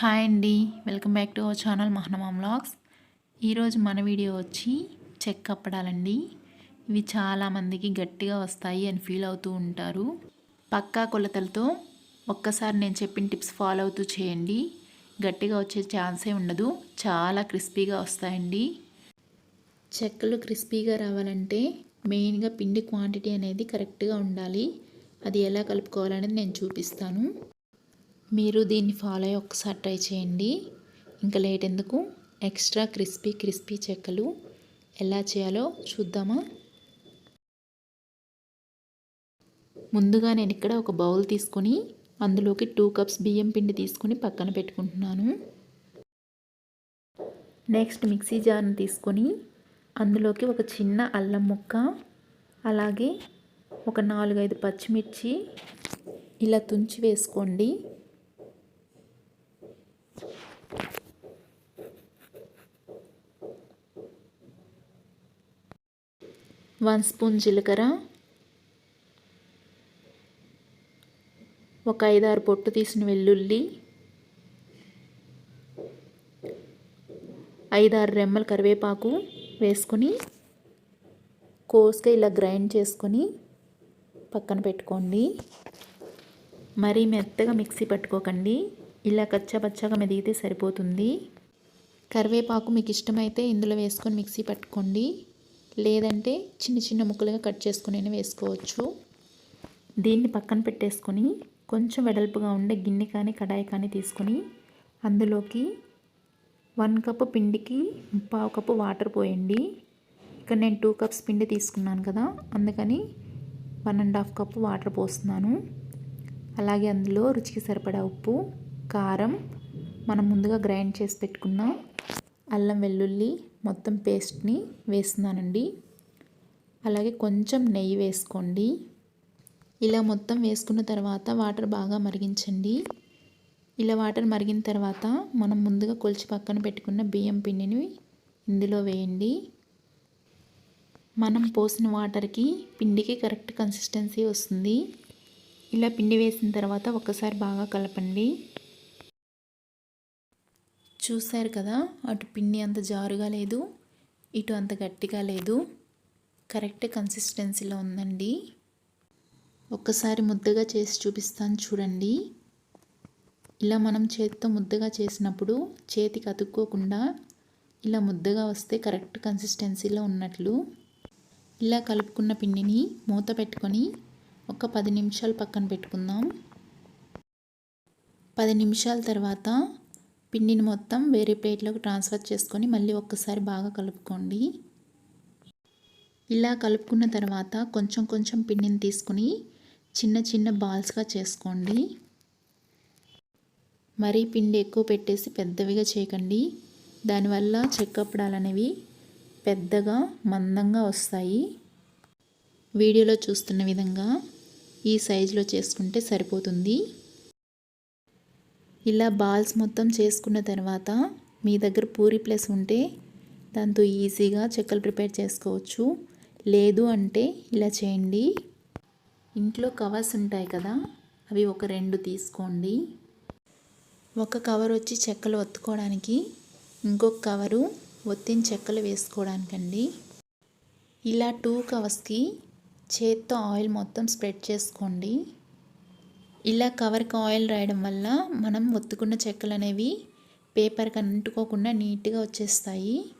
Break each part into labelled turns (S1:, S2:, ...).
S1: Hi అండి. Welcome back to our channel Mahanama vlogs. ఈరోజు మన వీడియో వచ్చి చెక్ అప్పడాలండి. ఇవి చాలామందికి గట్టిగా వస్తాయి అని ఫీల్ అవుతూ ఉంటారు. పక్కా కొలతలతో ఒక్కసారి నేను చెప్పిన టిప్స్ ఫాలో అవుతూ చేయండి. గట్టిగా వచ్చే ఛాన్సే ఉండదు. చాలా క్రిస్పీగా వస్తాయండి. చెక్కలు క్రిస్పీగా రావాలంటే మెయిన్గా పిండి క్వాంటిటీ అనేది కరెక్ట్గా ఉండాలి. అది ఎలా కలుపుకోవాలనేది నేను చూపిస్తాను. మీరు దీన్ని ఫాలో అయ్యి ఒకసారి ట్రై చేయండి. ఇంకా లేట్ ఎందుకు? ఎక్స్ట్రా క్రిస్పీ క్రిస్పీ చెక్కలు ఎలా చేయాలో చూద్దామా? ముందుగా నేను ఇక్కడ ఒక బౌల్ తీసుకొని అందులోకి టూ కప్స్ బియ్యం పిండి తీసుకొని పక్కన పెట్టుకుంటున్నాను. నెక్స్ట్ మిక్సీ జార్ని తీసుకొని అందులోకి ఒక చిన్న అల్లం ముక్క అలాగే ఒక నాలుగైదు పచ్చిమిర్చి ఇలా తుంచి వేసుకోండి. వన్ స్పూన్ జీలకర్ర ఒక ఐదారు పొట్టు తీసిన వెల్లుల్లి ఐదారు రెమ్మల కరివేపాకు వేసుకొని కోసుగా ఇలా గ్రైండ్ చేసుకొని పక్కన పెట్టుకోండి. మరీ మెత్తగా మిక్సీ పట్టుకోకండి. ఇలా కచ్చపచ్చగా మెదిగితే సరిపోతుంది. కరివేపాకు మీకు ఇష్టమైతే ఇందులో వేసుకొని మిక్సీ పట్టుకోండి. లేదంటే చిన్న చిన్న ముక్కలుగా కట్ చేసుకుని వేసుకోవచ్చు. దీన్ని పక్కన పెట్టేసుకొని కొంచెం వెడల్పుగా ఉండే గిన్నె కానీ కడాయి కానీ తీసుకొని అందులోకి వన్ కప్పు పిండికి పావు కప్పు వాటర్ పోయండి. ఇక్కడ నేను టూ కప్స్ పిండి తీసుకున్నాను కదా అందుకని one and half cup water పోస్తున్నాను. అలాగే అందులో రుచికి సరిపడా ఉప్పు కారం మనం ముందుగా గ్రైండ్ చేసి పెట్టుకున్న అల్లం వెల్లుల్లి మొత్తం పేస్ట్ని వేస్తున్నానండి. అలాగే కొంచెం నెయ్యి వేసుకోండి. ఇలా మొత్తం వేసుకున్న తర్వాత వాటర్ బాగా మరిగించండి. ఇలా వాటర్ మరిగిన తర్వాత మనం ముందుగా కొలిచి పక్కన పెట్టుకున్న బియ్యం పిండిని ఇందులో వేయండి. మనం పోసిన వాటర్కి పిండికి కరెక్ట్ కన్సిస్టెన్సీ వస్తుంది. ఇలా పిండి వేసిన తర్వాత ఒకసారి బాగా కలపండి. చూశారు కదా అటు పిండి అంత జారుగా లేదు ఇటు అంత గట్టిగా లేదు. కరెక్ట్ కన్సిస్టెన్సీలో ఉందండి. ఒక్కసారి ముద్దగా చేసి చూపిస్తాను చూడండి. ఇలా మనం చేతితో ముద్దగా చేసినప్పుడు చేతికి అతుక్కోకుండా ఇలా ముద్దగా వస్తే కరెక్ట్ కన్సిస్టెన్సీలో ఉన్నట్లు. ఇలా కలుపుకున్న పిండిని మూత పెట్టుకొని ఒక పది నిమిషాలు పక్కన పెట్టుకుందాం. పది నిమిషాల తర్వాత పిండిని మొత్తం వేరే ప్లేట్లోకి ట్రాన్స్ఫర్ చేసుకొని మళ్ళీ ఒక్కసారి బాగా కలుపుకోండి. ఇలా కలుపుకున్న తర్వాత కొంచెం కొంచెం పిండిని తీసుకుని చిన్న చిన్న బాల్స్గా చేసుకోండి. మరీ పిండి ఎక్కువ పెట్టేసి పెద్దవిగా చేయకండి. దానివల్ల చెక్కప్పడాలు అనేవి పెద్దగా మందంగా వస్తాయి. వీడియోలో చూస్తున్న విధంగా ఈ సైజులో చేసుకుంటే సరిపోతుంది. ఇలా బాల్స్ మొత్తం చేసుకున్న తర్వాత మీ దగ్గర పూరి ప్లస్ ఉంటే దాంతో ఈజీగా చెక్కలు ప్రిపేర్ చేసుకోవచ్చు. లేదు అంటే ఇలా చేయండి. ఇంట్లో కవర్స్ ఉంటాయి కదా అవి ఒక రెండు తీసుకోండి. ఒక కవర్ వచ్చి చెక్కలు ఒత్తుకోవడానికి ఇంకొక కవరు ఒత్తిన చెక్కలు వేసుకోవడానికండి. ఇలా టూ కవర్స్కి చేత్తో ఆయిల్ మొత్తం స్ప్రెడ్ చేసుకోండి. ఇలా కవర్కి ఆయిల్ రాయడం వల్ల మనం ఒత్తుకున్న చెక్కలు అనేవి పేపర్కి అంటుకోకుండా నీట్గా వచ్చేస్తాయి.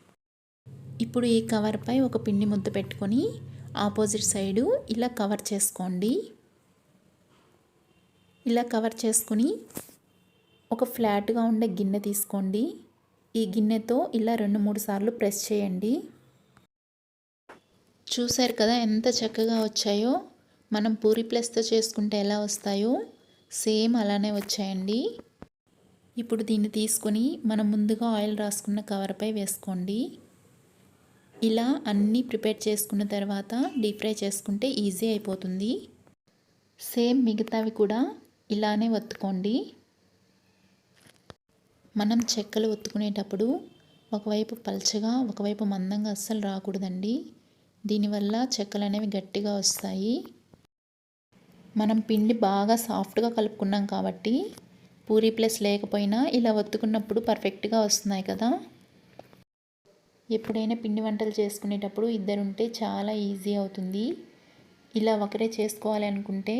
S1: ఇప్పుడు ఈ కవర్పై ఒక పిండి ముద్ద పెట్టుకొని ఆపోజిట్ సైడు ఇలా కవర్ చేసుకోండి. ఇలా కవర్ చేసుకుని ఒక ఫ్లాట్గా ఉండే గిన్నె తీసుకోండి. ఈ గిన్నెతో ఇలా రెండు మూడు సార్లు ప్రెస్ చేయండి. చూశారు కదా ఎంత చక్కగా వచ్చాయో? మనం పూరి ప్లస్తో చేసుకుంటే ఎలా వస్తాయో సేమ్ అలానే వచ్చాయండి. ఇప్పుడు దీన్ని తీసుకొని మనం ముందుగా ఆయిల్ రాసుకున్న కవర్పై వేసుకోండి. ఇలా అన్నీ ప్రిపేర్ చేసుకున్న తర్వాత డీప్ ఫ్రై చేసుకుంటే ఈజీ అయిపోతుంది. సేమ్ మిగతావి కూడా ఇలానే ఒత్తుకోండి. మనం చెక్కలు ఒత్తుకునేటప్పుడు ఒకవైపు పల్చగా ఒకవైపు మందంగా అస్సలు రాకూడదండి. దీనివల్ల చెక్కలు అనేవి గట్టిగా వస్తాయి. మనం పిండి బాగా సాఫ్ట్గా కలుపుకున్నాం కాబట్టి పూరి ప్లస్ లేకపోయినా ఇలా ఒత్తుకున్నప్పుడు పర్ఫెక్ట్గా వస్తున్నాయి కదా. ఎప్పుడైనా పిండి వంటలు చేసుకునేటప్పుడు ఇద్దరుంటే చాలా ఈజీ అవుతుంది. ఇలా ఒకరే చేసుకోవాలి అనుకుంటే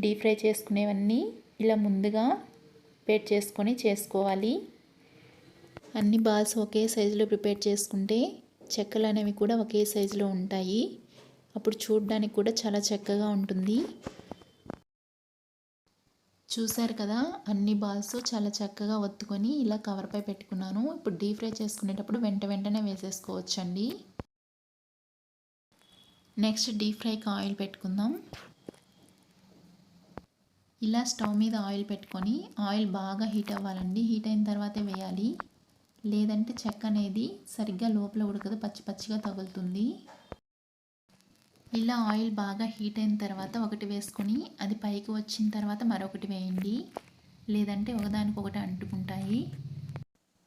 S1: డీప్ ఫ్రై చేసుకునేవన్నీ ఇలా ముందుగా ప్రిపేర్ చేసుకొని చేసుకోవాలి. అన్ని బాల్స్ ఒకే సైజులో ప్రిపేర్ చేసుకుంటే చెక్కలు అనేవి కూడా ఒకే సైజులో ఉంటాయి. అప్పుడు చూడడానికి కూడా చాలా చక్కగా ఉంటుంది. చూసారు కదా అన్ని బాల్స్ చాలా చక్కగా ఒత్తుకొని ఇలా కవర్పై పెట్టుకున్నాను. ఇప్పుడు డీప్ ఫ్రై చేసుకునేటప్పుడు వెంట వెంటనే వేసేసుకోవచ్చండి. నెక్స్ట్ డీప్ ఫ్రైకి ఆయిల్ పెట్టుకుందాం. ఇలా స్టవ్ మీద ఆయిల్ పెట్టుకొని ఆయిల్ బాగా హీట్ అవ్వాలండి. హీట్ అయిన తర్వాతే వేయాలి. లేదంటే చెక్క అనేది సరిగ్గా లోపల ఉడకదు పచ్చి పచ్చిగా తగులుతుంది. ఇలా ఆయిల్ బాగా హీట్ అయిన తర్వాత ఒకటి వేసుకొని అది పైకి వచ్చిన తర్వాత మరొకటి వేయండి. లేదంటే ఒకదానికొకటి అంటుకుంటాయి.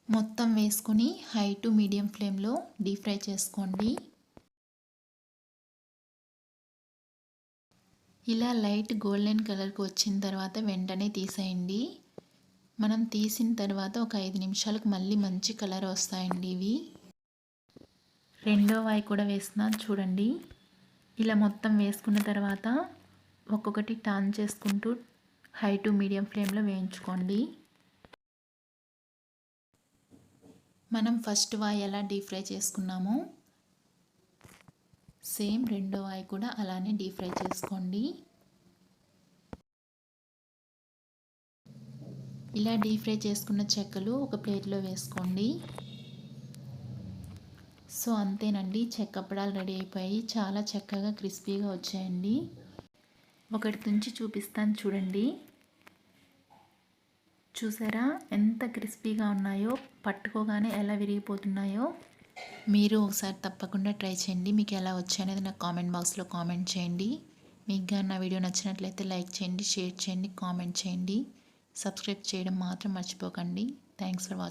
S1: మొత్తం వేసుకొని హై టు మీడియం ఫ్లేమ్లో డీప్ ఫ్రై చేసుకోండి. ఇలా లైట్ గోల్డెన్ కలర్కి వచ్చిన తర్వాత వెంటనే తీసేయండి. మనం తీసిన తర్వాత ఒక ఐదు నిమిషాలకు మళ్ళీ మంచి కలర్ వస్తాయండి ఇవి. రెండో వాయి కూడా వేసిన చూడండి. ఇలా మొత్తం వేసుకున్న తర్వాత ఒక్కొక్కటి టర్న్ చేసుకుంటూ హై టు మీడియం ఫ్లేమ్లో వేయించుకోండి. మనం ఫస్ట్ వాయి ఎలా డీప్ ఫ్రై చేసుకున్నామో సేమ్ రెండో వాయి కూడా అలానే డీప్ ఫ్రై చేసుకోండి. ఇలా డీప్ ఫ్రై చేసుకున్న చెక్కలు ఒక ప్లేట్లో వేసుకోండి. సో అంతేనండి చెక్కప్పడాలు రెడీ అయిపోయి చాలా చక్కగా క్రిస్పీగా వచ్చాయండి. ఒకటి తుంచి చూపిస్తాను చూడండి. చూసారా ఎంత క్రిస్పీగా ఉన్నాయో పట్టుకోగానే ఎలా విరిగిపోతున్నాయో. మీరు ఒకసారి తప్పకుండా ట్రై చేయండి మీకు ఎలా వచ్చాయనేది నాకు కామెంట్ బాక్స్లో కామెంట్ చేయండి. మీకు కానీ నా వీడియో నచ్చినట్లయితే లైక్ చేయండి షేర్ చేయండి కామెంట్ చేయండి. సబ్స్క్రైబ్ చేయడం మాత్రం మర్చిపోకండి. Thanks for watching